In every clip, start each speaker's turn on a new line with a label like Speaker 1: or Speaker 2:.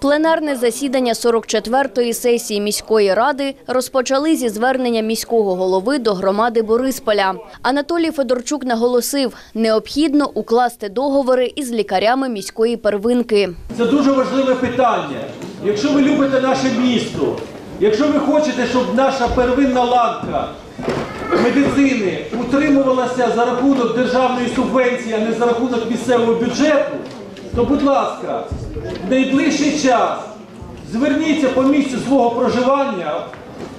Speaker 1: Пленарне засідання 44-ї сесії міської ради розпочали зі звернення міського голови до громади Борисполя. Анатолій Федорчук наголосив, необхідно укласти договори із лікарями міської первинки.
Speaker 2: Це дуже важливе питання. Якщо ви любите наше місто, якщо ви хочете, щоб наша первинна ланка медицини утримувалася за рахунок державної субвенції, а не за рахунок місцевого бюджету, то, будь ласка, в найближчий час зверніться по місцю свого проживання.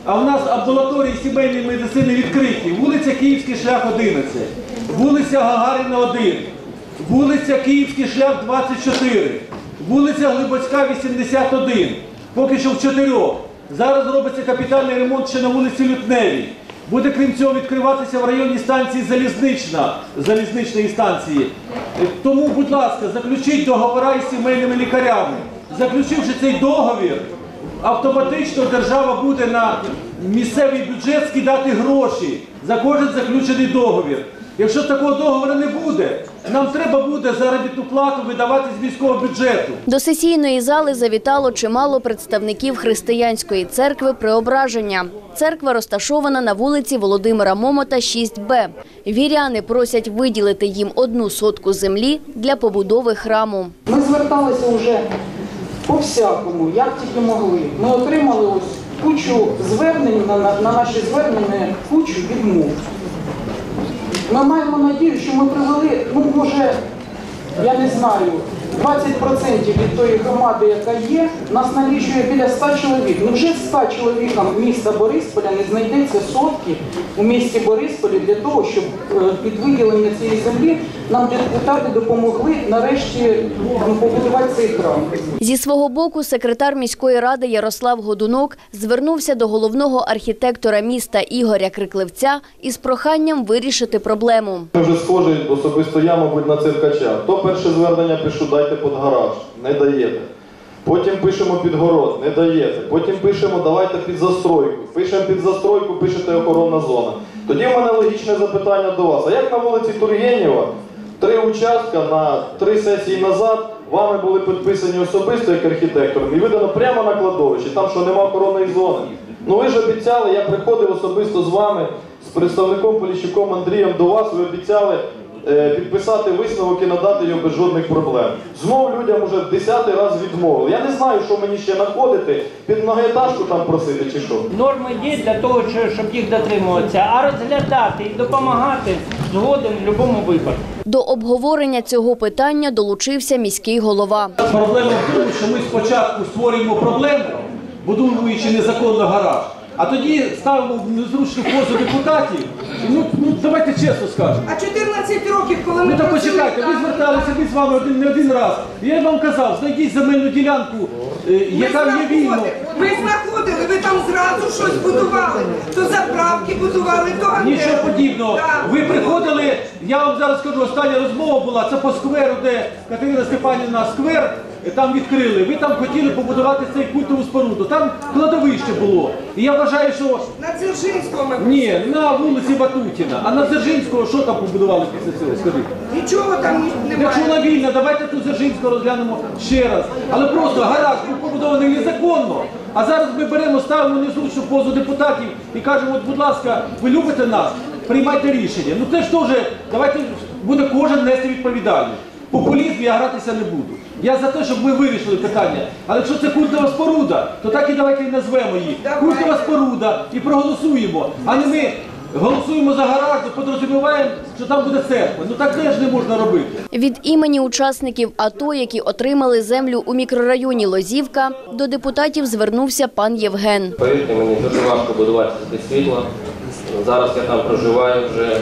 Speaker 2: А в нас амбулаторії сімейної медицини відкриті. Вулиця Київський шлях 11, вулиця Гагаріна 1, вулиця Київський шлях 24, вулиця Глибоцька 81, поки що в чотирьох. Зараз робиться капітальний ремонт ще на вулиці Лютневій. Буде крім цього відкриватися в районі станції Залізнична, залізничної станції. Е, Тому, будь ласка, заключіть договори із сімейними лікарями. Заключивши цей договір, автоматично держава буде на місцевий бюджет скидати гроші за кожен заключений договір. Якщо такого договору не буде, нам треба буде заробітну плату видавати з міського бюджету.
Speaker 1: До сесійної зали завітало чимало представників християнської церкви Преображення. Церква розташована на вулиці Володимира Момота, 6Б. Віряни просять виділити їм одну сотку землі для побудови храму.
Speaker 3: Ми зверталися вже по всякому, як тільки могли. Ми отримали ось кучу звернень на, на, на наші звернення, кучу відмов. Ми маємо надію, що ми привели, ну може, я не знаю, 20% від тої громади, яка є, нас налічує біля 100 чоловік. Ну вже 100 чоловікам міста Борисполя не знайдеться сотки у місті Борисполі для того, щоб е, під виділення цієї землі нам депутати допомогли нарешті ну, побудувати цей храм.
Speaker 1: Зі свого боку, секретар міської ради Ярослав Годунок звернувся до головного архітектора міста Ігоря Крикливця із проханням вирішити проблему.
Speaker 4: Ми вже схожі, особисто я, мабуть, на циркача. То перше звернення пишу, дайте під гараж, не даєте. Потім пишемо під город, не даєте. Потім пишемо, давайте під застройку. Пишемо під застройку, пишете охоронна зона. Тоді в мене логічне запитання до вас. А як на вулиці Тургенєва три участка на три сесії назад вами були підписані особисто як архітектором і видано прямо на кладовищі, там що нема охоронної зони. Ну ви ж обіцяли, я приходив особисто з вами, з представником Поліщуком Андрієм до вас, ви обіцяли підписати висновок і надати його без жодних проблем. Знову людям уже десятий раз відмовили. Я не знаю, що мені ще знаходити, під многоетажку там просити чи що.
Speaker 5: Норми є для того, щоб їх дотримуватися, а розглядати і допомагати згоден в будь-якому випадку.
Speaker 1: До обговорення цього питання долучився міський голова.
Speaker 2: Проблема в тому, що ми спочатку створюємо проблему, будуючи незаконно гараж, а тоді ставимо в незручну позу депутатів. Ну, ну давайте чесно скажемо.
Speaker 6: А 14 років, коли ми
Speaker 2: Ну так
Speaker 6: працюємо
Speaker 2: почекайте, ви
Speaker 6: там,
Speaker 2: зверталися ми з вами один не один раз. Я вам казав, знайдіть земельну ділянку, е,
Speaker 6: ми
Speaker 2: яка є вільно.
Speaker 6: знаходили, ми знаходили, ви там зразу щось будували. То заправки будували, то антенни.
Speaker 2: Нічого подібного.
Speaker 6: Так.
Speaker 2: Ви приходили, я вам зараз скажу, остання розмова була, це по скверу, де Катерина Степанівна сквер, там відкрили. Ви там хотіли побудувати цей культову споруду. Там кладовище було. І я вважаю, що
Speaker 6: На Дзержинського ми
Speaker 2: ні, на вулиці Батутіна. А на Дзержинського що там побудували після цього? Скажіть.
Speaker 6: нічого там ні-
Speaker 2: Якщо вона вільна, давайте ту Дзержинську розглянемо ще раз. Але просто гараж був побудований незаконно. А зараз ми беремо, ставимо незручну позу депутатів і кажемо, от, будь ласка, ви любите нас, приймайте рішення. Ну це ж теж, давайте буде кожен нести відповідальність. Популізм я гратися не буду. Я за те, щоб ми вирішили питання. Але якщо це культова споруда, то так і давайте і назвемо її.
Speaker 6: Давайте.
Speaker 2: Культова споруда і проголосуємо. А не ми голосуємо за гараж, подрозуміваємо, що там буде церква. Ну так теж не можна робити.
Speaker 1: Від імені учасників АТО, які отримали землю у мікрорайоні Лозівка, до депутатів звернувся пан Євген.
Speaker 7: Повірте мені, дуже важко будуватися без світла. Зараз я там проживаю вже е,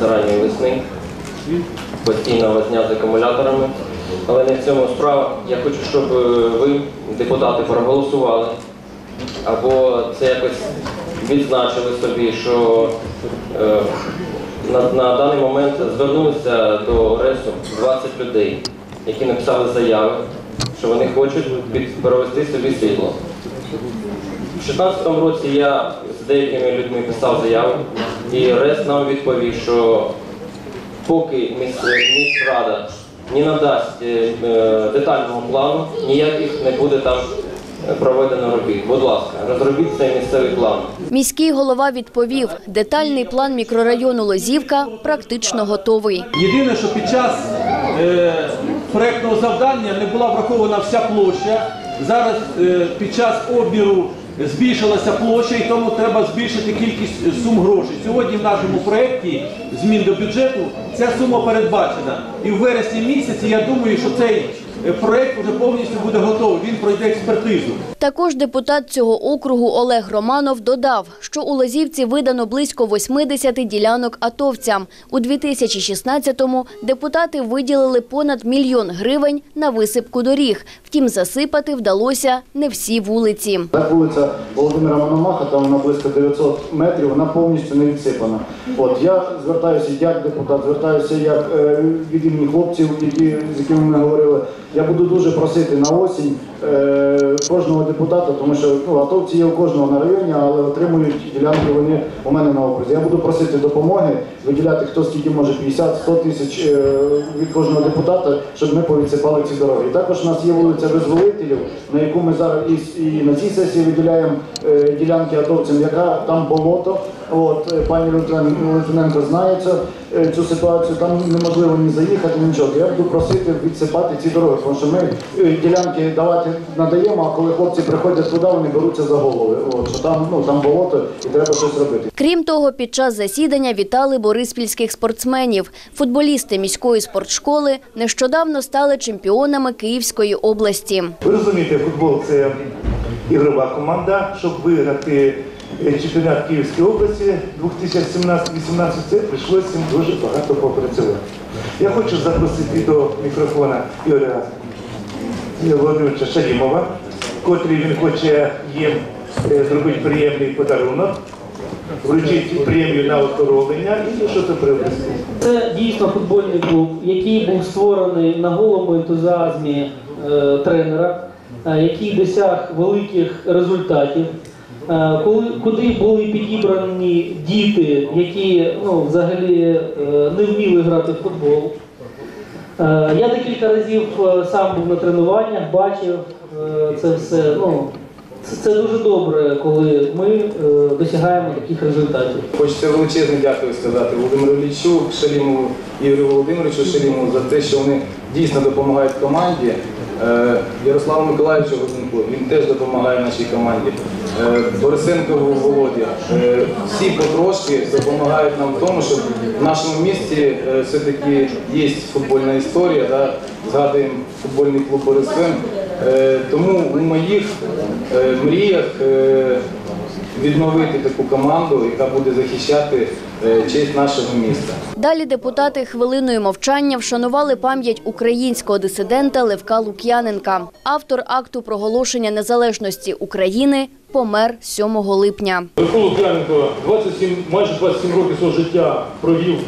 Speaker 7: з ранньої весни. Постійна возня з акумуляторами. Але не в цьому справа. Я хочу, щоб е, ви, депутати, проголосували. Або це якось відзначили собі, що е, на, на даний момент звернулися до РЕСу 20 людей, які написали заяви, що вони хочуть провести собі світло. У 2016 році я з деякими людьми писав заяву, і РЕС нам відповів, що поки міськрада не надасть е, е, детального плану, ніяких не буде там е, проведено робіт. Будь ласка, розробіть цей місцевий план.
Speaker 1: Міський голова відповів, детальний план мікрорайону Лозівка практично готовий.
Speaker 2: Єдине, що під час е, проектного завдання не була врахована вся площа. Зараз е, під час обміру збільшилася площа і тому треба збільшити кількість сум грошей. Сьогодні в нашому проєкті змін до бюджету ця сума передбачена. І в вересні місяці я думаю, що цей е, проєкт вже повністю буде готовий. Він пройде експертизу.
Speaker 1: Також депутат цього округу Олег Романов додав, що у Лозівці видано близько 80 ділянок атовцям. У 2016-му депутати виділили понад мільйон гривень на висипку доріг. Втім, засипати вдалося не всі вулиці.
Speaker 8: Так, вулиця Володимира Мономаха, там вона близько 900 метрів, вона повністю не відсипана. От я звертаюся як депутат, звертаюся як е, від імені хлопців, які, з якими ми говорили. Я буду дуже просити на осінь е, кожного депутата, тому що ну, атовці є у кожного на районі, але отримують ділянки вони у мене на окрузі. Я буду просити допомоги, виділяти хто скільки може 50-100 тисяч е, від кожного депутата, щоб ми повідсипали ці дороги. Також у нас є вулиця Визволителів, на яку ми зараз і, і на цій сесії виділяємо е, ділянки атовцям, яка там болото. От е, пані Литвин- Литвиненко знає цю, е, цю ситуацію. Там неможливо ні заїхати, нічого. Я буду просити відсипати ці дороги, тому що ми е, ділянки давати надаємо, а коли хлопці приходять туди, вони беруться за голови. От що там ну там болото і треба щось робити.
Speaker 1: Крім того, під час засідання вітали бориспільських спортсменів. Футболісти міської спортшколи нещодавно стали чемпіонами Київської області.
Speaker 9: Ви розумієте, футбол це ігрова команда. Щоб виграти чемпіонат Київської області 2017-18, це прийшлося їм дуже багато попрацювати. Я хочу запросити до мікрофона Ігоря Володимировича Шалімова, котрий він хоче їм е, зробити приємний подарунок, вручити премію на оздоровлення і що це привезти.
Speaker 10: Це дійсно футбольний клуб, який був створений на голому ентузіазмі е, тренера, е, який досяг великих результатів. Е, коли, куди були підібрані діти, які ну, взагалі е, не вміли грати в футбол. Е, я декілька разів сам був на тренуваннях, бачив це все. Ну, це, дуже добре, коли ми е, досягаємо таких результатів.
Speaker 11: Хочеться величезне дякую сказати Володимиру Іллічу, Шалімову, Ігорю Володимировичу Шалімову за те, що вони дійсно допомагають команді. Е, Ярославу Миколаївичу Годунку, він теж допомагає нашій команді. Е, Борисенкову Володі. Е, Всі потрошки допомагають нам в тому, щоб в нашому місті все-таки є футбольна історія. Да? Згадуємо футбольний клуб Борисен. Е, Тому у моїх мріях відновити таку команду, яка буде захищати е, честь нашого міста.
Speaker 1: Далі депутати хвилиною мовчання вшанували пам'ять українського дисидента Левка Лук'яненка. Автор акту проголошення незалежності України помер 7 липня.
Speaker 12: Левко Лук'яненко 27, майже 27 років свого життя провів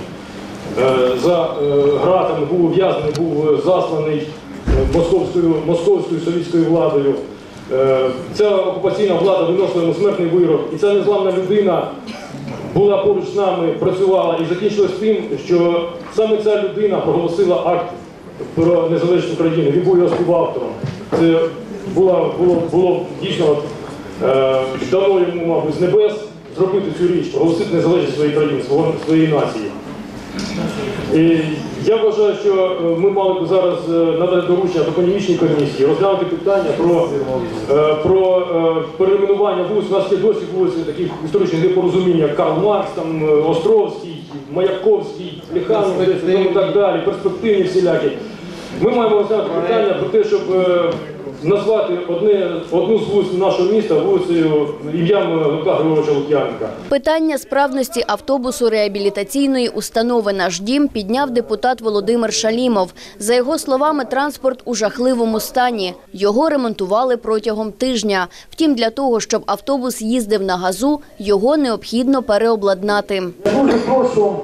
Speaker 12: е, за е, ґратами, був ув'язнений, був засланий московською, московською совітською владою. Е, Ця окупаційна влада виносила йому смертний вирок. І ця незламна людина була поруч з нами, працювала і закінчилось тим, що саме ця людина проголосила акт про незалежність України. Він був його співавтором. Це було, було, було дійсно е, дано йому, мабуть, з небес зробити цю річ, проголосити незалежність своєї країни, своєї нації. І я вважаю, що е, ми мали б зараз е, надати доручення економічній комісії, розглянути питання про, е, про перейменування вулиць. У нас є досі вулиці таких історичних непорозумінь, як Карл Маркс, там, Островський, Маяковський, Плеханов і так далі, перспективні всілякі. Ми маємо розглянути питання про те, щоб назвати одне, одну з вулиць нашого міста вулицею ім'ям Лука Григоровича Лук'яненка.
Speaker 1: Питання справності автобусу реабілітаційної установи «Наш дім» підняв депутат Володимир Шалімов. За його словами, транспорт у жахливому стані. Його ремонтували протягом тижня. Втім, для того, щоб автобус їздив на газу, його необхідно переобладнати.
Speaker 9: Я дуже прошу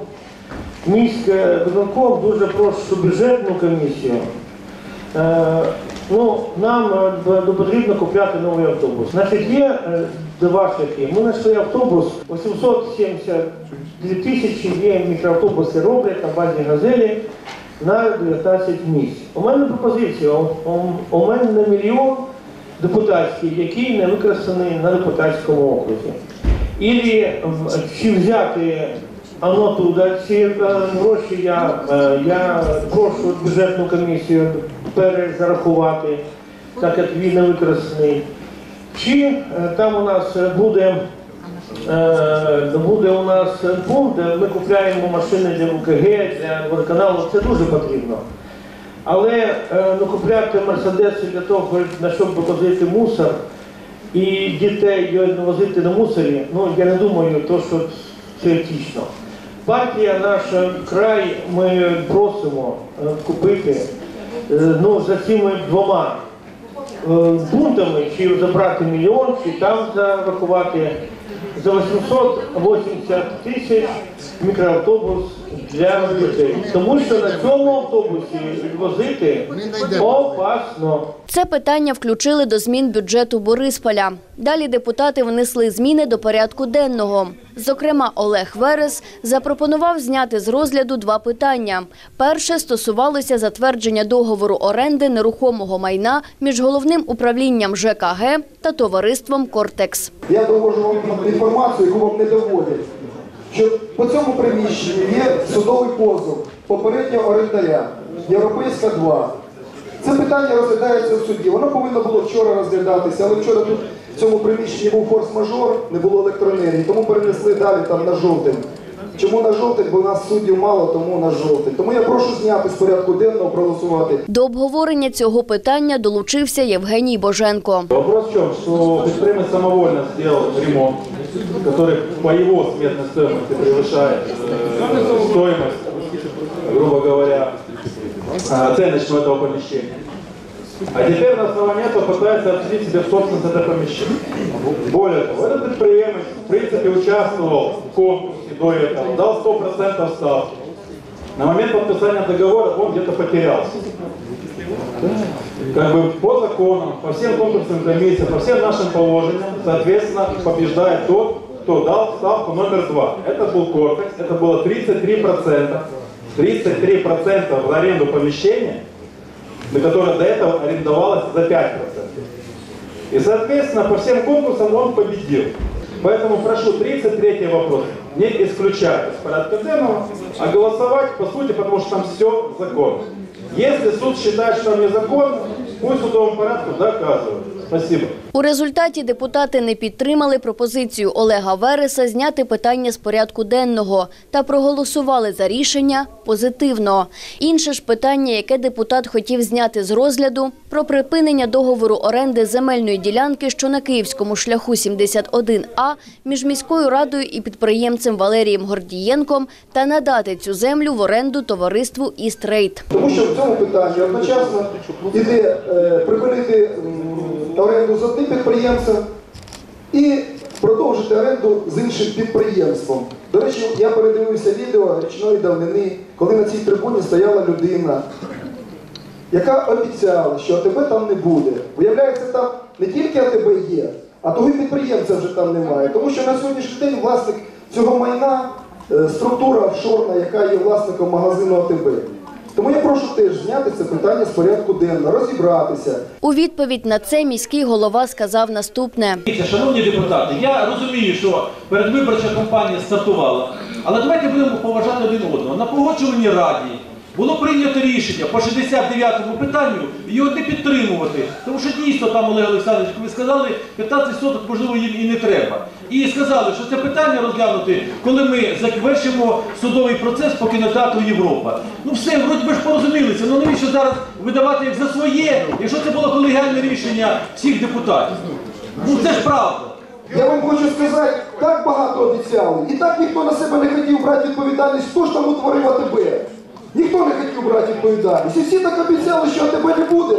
Speaker 9: міське виконком, дуже прошу бюджетну комісію. Е, ну, нам е, потрібно купляти новий автобус. Значить, є е, два шляхи. Ми знайшли автобус 872 тисячі, є мікроавтобуси роблять на базі газелі.
Speaker 10: на 19 місць. У мене пропозиція, у, мене на мільйон депутатський, який не використаний на депутатському окрузі. Ілі чи взяти оно туди, ці е, гроші я, е, я прошу бюджетну комісію перезарахувати, так як він не використаний. Чи е, там у нас буде, е, буде у нас пункт, де ми купляємо машини для УКГ, для водоканалу, це дуже потрібно. Але е, ну, купляти мерседеси для того, на щоб вивозити мусор і дітей возити на мусорі, ну я не думаю, то, що це етично. Партія наша край, ми просимо купити ну, за цими двома бунтами, чи забрати мільйон, чи там зарахувати за 880 тисяч мікроавтобус для дітей. Тому що на цьому автобусі возити опасно.
Speaker 1: Це питання включили до змін бюджету Борисполя. Далі депутати внесли зміни до порядку денного. Зокрема, Олег Верес запропонував зняти з розгляду два питання. Перше стосувалося затвердження договору оренди нерухомого майна між головним управлінням ЖКГ та товариством Кортекс.
Speaker 13: Я довожу вам інформацію, яку вам не доводять. Що по цьому приміщенні є судовий позов попереднього орендаря Європейська 2. Це питання розглядається в суді. Воно повинно було вчора розглядатися, але вчора тут в цьому приміщенні був форс-мажор, не було електроенергії, тому перенесли далі там на жовтень. Чому на жовтень? Бо у нас суддів мало, тому на жовтень. Тому я прошу зняти з порядку денного, проголосувати.
Speaker 1: До обговорення цього питання долучився Євгеній Боженко.
Speaker 14: Вопрос в чем, что предприниматель самовольно сделал ремонт, который по его сметной стоимости превышает э, стоимость, грубо говоря, э, этого помещения. А теперь на основании этого пытается обсудить себе собственность это помещение. Более того, этот предприниматель в принципе участвовал в конкурсе до этого, дал 100% ставки. На момент подписания договора он где-то потерялся. Как бы по законам, по всем конкурсным комиссиям, по всем нашим положениям, соответственно, побеждает тот, кто дал ставку номер два. Это был Кортекс, это было 33%. 33% в аренду помещения, на которое до этого арендовалось за 5%. И, соответственно, по всем конкурсам он победил. Поэтому прошу 33 вопрос не исключать из порядка денного, а голосовать по сути, потому что там все законно. Если суд считает, что там незаконно, пусть в судовом порядке доказывает. Спасибо.
Speaker 1: У результаті депутати не підтримали пропозицію Олега Вереса зняти питання з порядку денного та проголосували за рішення позитивно. Інше ж питання, яке депутат хотів зняти з розгляду, про припинення договору оренди земельної ділянки, що на київському шляху 71А між міською радою і підприємцем Валерієм Гордієнком та надати цю землю в оренду товариству «Істрейт».
Speaker 13: Тому що в цьому питанні одночасно іде е, припинити оренду з одним підприємцем і продовжити оренду з іншим підприємством. До речі, я передивився відео річної давнини, коли на цій трибуні стояла людина, яка обіцяла, що АТБ там не буде. Виявляється, там не тільки АТБ є, а того підприємця вже там немає. Тому що на сьогоднішній день власник цього майна е, структура офшорна, яка є власником магазину АТБ. Тому я прошу теж зняти це питання з порядку денного, розібратися.
Speaker 1: У відповідь на це міський голова сказав наступне.
Speaker 2: Шановні депутати, я розумію, що передвиборча кампанія стартувала, але давайте будемо поважати один одного. На погоджувальній раді було прийнято рішення по 69-му питанню його не підтримувати. Тому що дійсно там, Олег Олександрович, ви сказали, 15 соток, можливо, їм і не треба. І сказали, що це питання розглянути, коли ми завершимо судовий процес по кінотеатру Європа. Ну все, вроді би ж порозумілися. Ну навіщо зараз видавати як за своє, якщо це було колегіальне рішення всіх депутатів? Ну це ж правда.
Speaker 13: Я вам хочу сказати, так багато обіцяли, і так ніхто на себе не хотів брати відповідальність, хто ж там утворив АТБ. Ніхто не хотів брати відповідальність. І всі так обіцяли, що АТБ не буде.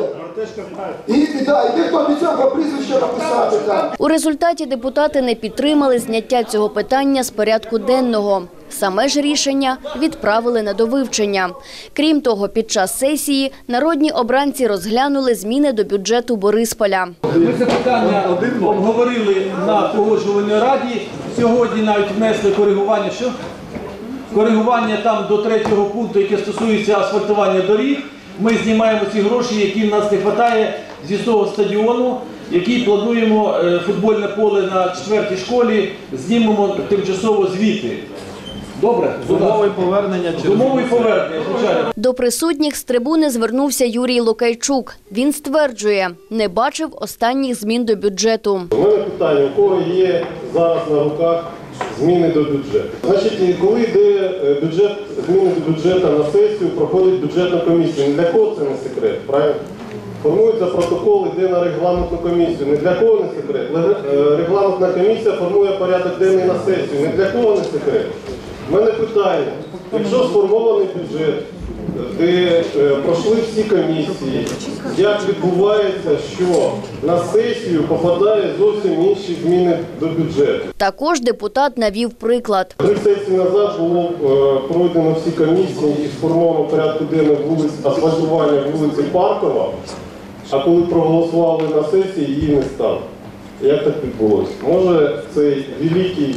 Speaker 13: І, і, да, і дехто обіцяв вам прізвище написати там.
Speaker 1: У результаті депутати не підтримали зняття цього питання з порядку денного. Саме ж рішення відправили на довивчення. Крім того, під час сесії народні обранці розглянули зміни до бюджету Борисполя.
Speaker 2: Ми це питання обговорили на погоджувальній раді. Сьогодні навіть внесли коригування. Що? Коригування там до третього пункту, яке стосується асфальтування доріг. Ми знімаємо ці гроші, які в нас не вистачає зі того стадіону, який плануємо е, футбольне поле на четвертій школі, знімемо тимчасово звіти. Добре?
Speaker 4: З умови повернення через
Speaker 2: умови повернення, звичайно.
Speaker 1: До присутніх з трибуни звернувся Юрій Лукайчук. Він стверджує, не бачив останніх змін до бюджету.
Speaker 15: У мене питання, у кого є зараз на руках зміни до бюджету? Значить, коли йде е, бюджет, зміни до бюджету на сесію, проходить бюджетна комісія. Ні для кого це не секрет, правильно? Формується протокол, йде на регламентну комісію. Не для кого не секрет. Е, Регламентна комісія формує порядок денний на сесію. Не для кого не секрет. У мене питання, якщо сформований бюджет, де е, пройшли всі комісії, як відбувається, що на сесію попадає зовсім інші зміни до бюджету.
Speaker 1: Також депутат навів приклад.
Speaker 15: Три сесії назад було е, пройдено всі комісії і сформовано порядку денного вулиць асфальтування вулиці Паркова, а коли проголосували на сесії, її не стало. Як так відбулося? Може цей великий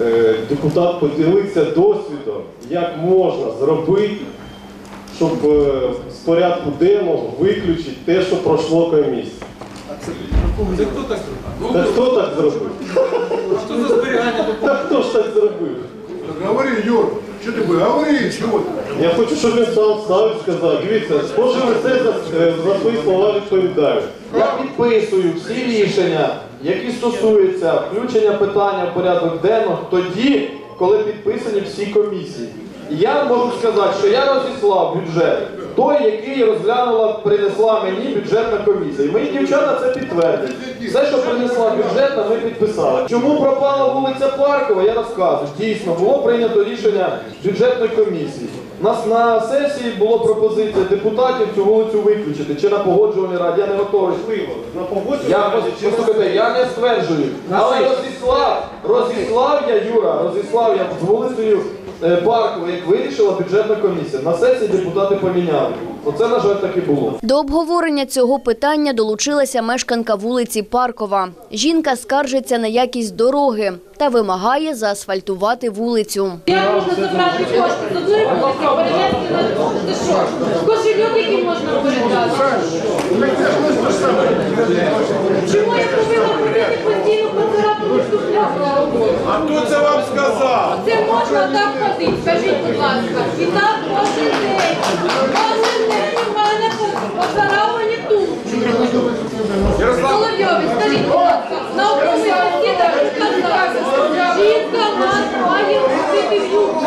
Speaker 15: е, депутат поділився досвідом, як можна зробити, щоб е, з порядку денного виключити те, що пройшло комісію.
Speaker 16: Це хто так зробив?
Speaker 15: Та хто так зробив?
Speaker 16: Що за зберігання
Speaker 15: Та хто ж так зробив?
Speaker 16: Говори, Юр, що ти будеш? Говори, чого?
Speaker 15: Я хочу, щоб він сам став і сказав. Дивіться, кожен за, е, за свої слова відповідальність.
Speaker 4: Я підписую всі рішення, які стосуються включення питання в порядок денного тоді, коли підписані всі комісії. Я можу сказати, що я розіслав бюджет, той, який розглянула, принесла мені бюджетна комісія. І мої дівчата це підтвердять. Все, що принесла бюджетна, ми підписали. Чому пропала вулиця Паркова, я розказую. Дійсно, було прийнято рішення бюджетної комісії. Нас на сесії було пропозиція депутатів цю вулицю виключити чи на погоджувальній раді. Я не готовий. Я послухайте, я не стверджую. Але розіслав, розіслав я, Юра, розіслав я з вулицею Паркова, як вирішила бюджетна комісія. На сесії депутати поміняли. Оце, на жаль, так і було.
Speaker 1: До обговорення цього питання долучилася мешканка вулиці Паркова. Жінка скаржиться на якість дороги та вимагає заасфальтувати вулицю.
Speaker 17: Як можна забрати кошти з одної вулиці, перенести на другу? Що? Кошельок, який можна передати? Чому я повинна ходити постійно по царапину туфлях на роботу?
Speaker 16: А хто це вам сказав?
Speaker 17: Це можна так ходити, скажіть, будь ласка. І так кожен день. Кожен день у мене позаравлені тут. Соловйові, скажіть, будь ласка, науковий засідання сказав, жінка має- має ходити в юбці.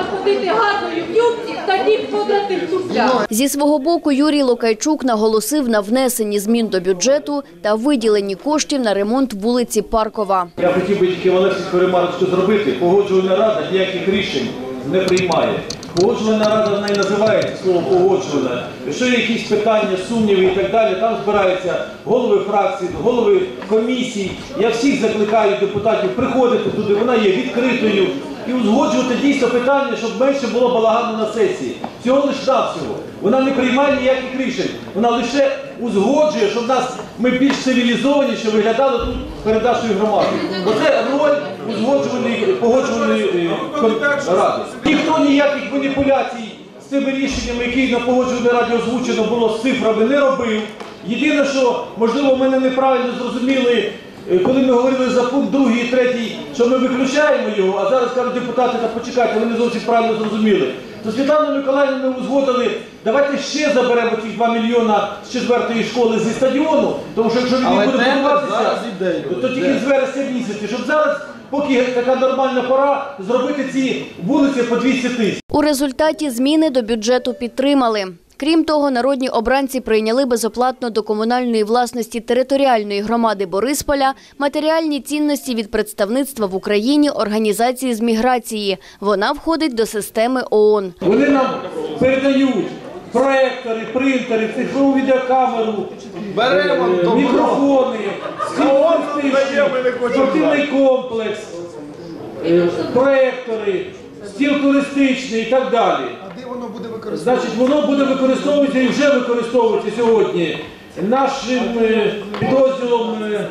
Speaker 17: Можна ходити гарною в юбці в таких квадратних туфлях?
Speaker 1: Зі свого боку Юрій Лукайчук наголосив на внесенні змін до бюджету та виділенні коштів на ремонт вулиці Паркова.
Speaker 2: Я хотів би тільки Олексійську ремарочку зробити. Погоджувальна рада ніяких рішень не приймає. Погоджувальна рада в неї називається слово погоджувальна. Якщо є якісь питання, сумніви і так далі, там збираються голови фракцій, голови комісій. Я всіх закликаю депутатів приходити туди, вона є відкритою і узгоджувати дійсно питання, щоб менше було балагану на сесії. Всього лиш навсього. Вона не приймає ніяких рішень. Вона лише узгоджує, щоб нас ми більш цивілізованіше виглядали тут перед нашою громадою. Оце роль узгоджуваної погоджуваної е, ради. Ніхто ніяких маніпуляцій з тими рішеннями, які на погоджувальній раді озвучено було з цифрами, не робив. Єдине, що можливо мене неправильно зрозуміли. Е, Коли ми говорили за пункт другий і третій, що ми виключаємо його, а зараз кажуть депутати, та почекайте, ви не зовсім правильно зрозуміли. То Світлану Миколаївну ми узгодили, давайте ще заберемо ці 2 мільйона з четвертої школи зі стадіону, тому що якщо він
Speaker 4: Але
Speaker 2: буде будуватися, то, то тільки з вересня місяці, щоб зараз, поки така нормальна пора, зробити ці вулиці по 200 тисяч.
Speaker 1: У результаті зміни до бюджету підтримали. Крім того, народні обранці прийняли безоплатно до комунальної власності територіальної громади Борисполя матеріальні цінності від представництва в Україні організації з міграції. Вона входить до системи ООН.
Speaker 2: Вони нам передають проектори, принтери, цифрову відеокамеру,
Speaker 4: Беремо,
Speaker 2: е, мікрофони, спортивний комплекс, проектори, стіл туристичний і так далі. Значить, воно буде використовуватися і вже використовується сьогодні нашим е, підрозділом. е,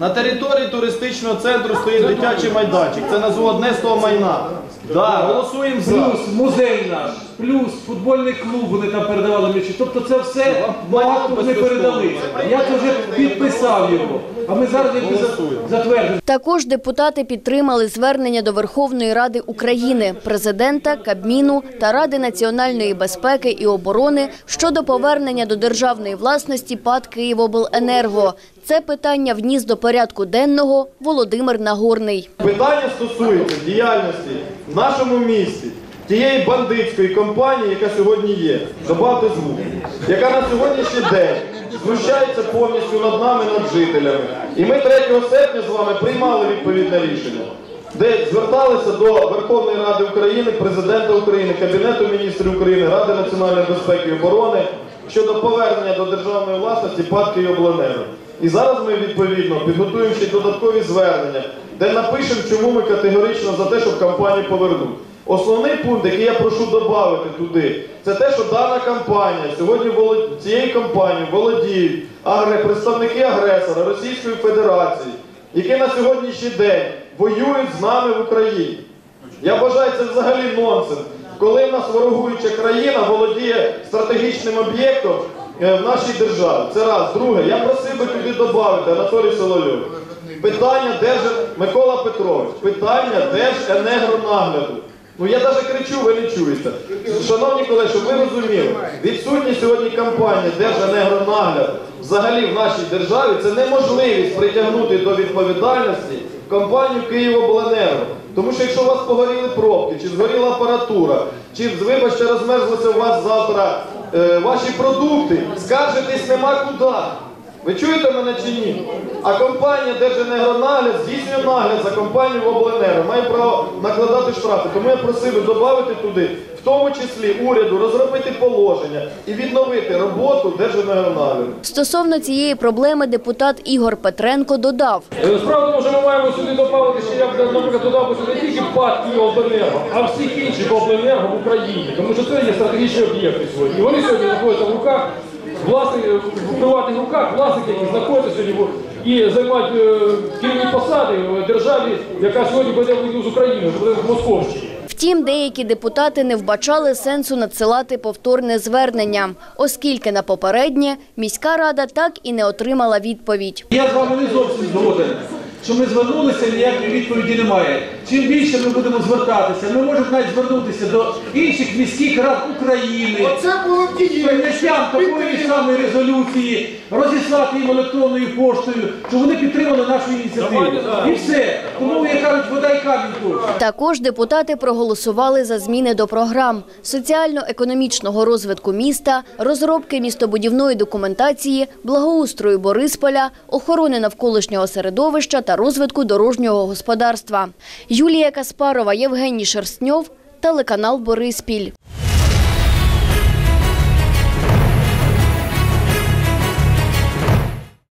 Speaker 4: На території туристичного центру стоїть дитячий майданчик. Це назву одне з того майна. Да, голосуємо за.
Speaker 2: Плюс музей наш, плюс футбольний клуб вони там передавали м'ячі. Тобто це все багато вони передали. Я це вже підписав його. А ми зараз якби за- затвердимо.
Speaker 1: Також депутати підтримали звернення до Верховної Ради України, президента, Кабміну та Ради національної безпеки і оборони щодо повернення до державної власності ПАД «Київобленерго». Це питання вніс до порядку денного Володимир Нагорний.
Speaker 4: Питання стосується діяльності в нашому місті тієї бандитської компанії, яка сьогодні є, добавте звук, яка на сьогоднішній день знущається повністю над нами, над жителями. І ми 3 серпня з вами приймали відповідне рішення, де зверталися до Верховної Ради України, Президента України, Кабінету міністрів України, Ради національної безпеки і оборони щодо повернення до державної власності ПАД «Київобленерго». І зараз ми відповідно підготуємо ще додаткові звернення, де напишемо, чому ми категорично за те, щоб компанію повернути. Основний пункт, який я прошу додати туди, це те, що дана компанія сьогодні волод... цією компанією володіють агре... представники агресора Російської Федерації, які на сьогоднішній день воюють з нами в Україні. Я вважаю, це взагалі нонсенс. Коли в нас ворогуюча країна володіє стратегічним об'єктом в нашій державі. Це раз. Друге, я просив би туди додати Анатолій Соловйов. Питання Держ... Микола Петрович, питання Держенергонагляду. Ну я навіть кричу, ви не чуєте. Шановні колеги, щоб ви розуміли, відсутність сьогодні компанії Держенергонагляду взагалі в нашій державі це неможливість притягнути до відповідальності компанію «Київобленерго». Тому що якщо у вас погоріли пробки, чи згоріла апаратура, чи, вибачте, розмерзлися у вас завтра е, ваші продукти, скаржитись нема куди. Ви чуєте мене чи ні? А компанія Держенергонагляд здійснює нагляд за компанією обленерго, має право накладати штрафи. Тому я просив би додати туди, в тому числі уряду, розробити положення і відновити роботу Держенергонагляду.
Speaker 1: Стосовно цієї проблеми депутат Ігор Петренко додав.
Speaker 12: Е, Справа тому, що ми маємо сюди додати ще, я б, наприклад, додав би сюди не тільки ПАД «Київобленерго», а всіх інших обленерго в Україні. Тому що це є стратегічні об'єкти сьогодні. І вони сьогодні знаходяться в руках власних, в приватних руках, власники, які знаходяться сьогодні і займають е, керівні посади в державі, яка сьогодні веде війну з Україною, буде в Московщині.
Speaker 1: Втім, деякі депутати не вбачали сенсу надсилати повторне звернення, оскільки на попереднє міська рада так і не отримала відповідь.
Speaker 2: Я з вами не зовсім згоден, що ми звернулися, ніякої відповіді немає. Чим більше ми будемо звертатися, ми можемо навіть звернутися до інших міських рад України.
Speaker 16: Оце було діє.
Speaker 2: Прийняттям такої самої резолюції, розіслати їм електронною поштою, що вони підтримали нашу ініціативу. І все. Тому, як кажуть, вода і камінь точить.
Speaker 1: Також депутати проголосували за зміни до програм соціально-економічного розвитку міста, розробки містобудівної документації, благоустрою Борисполя, охорони навколишнього середовища та розвитку дорожнього господарства. Юлія Каспарова, Євгеній Шерстньов, телеканал Бориспіль.